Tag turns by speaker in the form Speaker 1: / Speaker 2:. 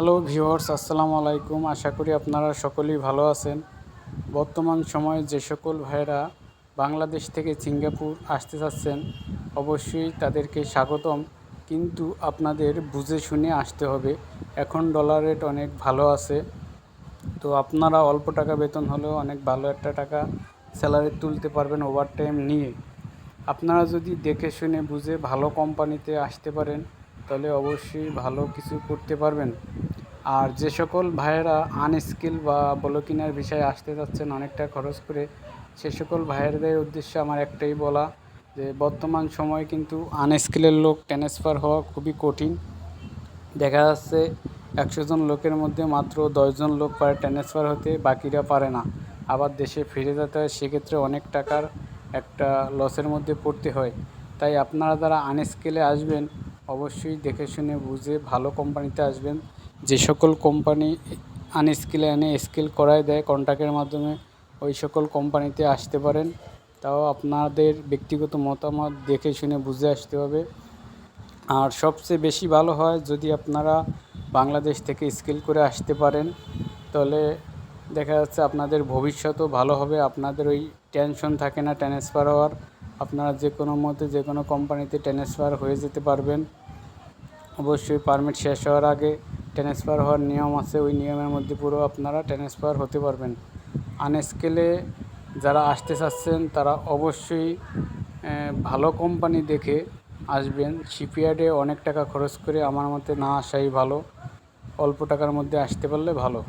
Speaker 1: Hello viewers আসসালামু আলাইকুম। আশা করি আপনারা সকলেই ভালো আছেন। বর্তমান সময়ে যে সকল ভাইয়েরা বাংলাদেশ থেকে সিঙ্গাপুর আসতে চাচ্ছেন, অবশ্যই তাদেরকে স্বাগতম। কিন্তু আপনাদের বুঝে শুনে আসতে হবে, এখন ডলার রেট অনেক ভালো আছে। তো আপনারা অল্প টাকা বেতন হলেও অনেক ভালো একটা টাকা স্যালারি তুলতে পারবেন ওভার টাইম নিয়ে। আপনারা যদি দেখে শুনে বুঝে ভালো কোম্পানিতে আসতে পারেন, তাহলে অবশ্যই ভালো কিছু করতে পারবেন। আর যে সকল ভাইয়েরা আনস্কিল বা বলকিনার বিষয়ে আসতে যাচ্ছেন অনেকটা খরচ করে, সে সকল ভাইয়েরদের উদ্দেশ্যে আমার একটাই বলা যে বর্তমান সময়ে কিন্তু আনস্কিলের লোক ট্রান্সফার হওয়া খুবই কঠিন। দেখা যাচ্ছে একশো জন লোকের মধ্যে মাত্র দশজন লোক পারে ট্রান্সফার হতে, বাকিরা পারে না। আবার দেশে ফিরে যেতে হয়, সেক্ষেত্রে অনেক টাকার একটা লসের মধ্যে পড়তে হয়। তাই আপনারা যারা আনস্কেলে আসবেন, অবশ্যই দেখে শুনে বুঝে ভালো কোম্পানিতে আসবেন। যে সকল কোম্পানি আনস্কিলে এনে স্কিল করায় দেয়, কন্ট্রাক্টের মাধ্যমে ওই সকল কোম্পানিতে আসতে পারেন। তাও আপনাদের ব্যক্তিগত মতামত দেখে শুনে বুঝে আসতে হবে। আর সবচেয়ে বেশি ভালো হয় যদি আপনারা বাংলাদেশ থেকে স্কিল করে আসতে পারেন, তাহলে দেখা যাচ্ছে আপনাদের ভবিষ্যতও ভালো হবে। আপনাদের ওই টেনশন থাকে না, ট্রান্সফার হওয়ার। আপনারা যে কোনো মতে যে কোনো কোম্পানিতে ট্রান্সফার হয়ে যেতে পারবেন। অবশ্যই পারমিট শেষ হওয়ার আগে ট্রান্সফার হওয়ার নিয়ম আছে, ওই নিয়মের মধ্যে পুরো আপনারা ট্রান্সফার হতে পারবেন। আনস্কেলে যারা আসতে চাচ্ছেন, তারা অবশ্যই ভালো কোম্পানি দেখে আসবেন। শিপইয়ার্ডে অনেক টাকা খরচ করে আমার মতে না আসাই ভালো। অল্প টাকার মধ্যে আসতে পারলে ভালো।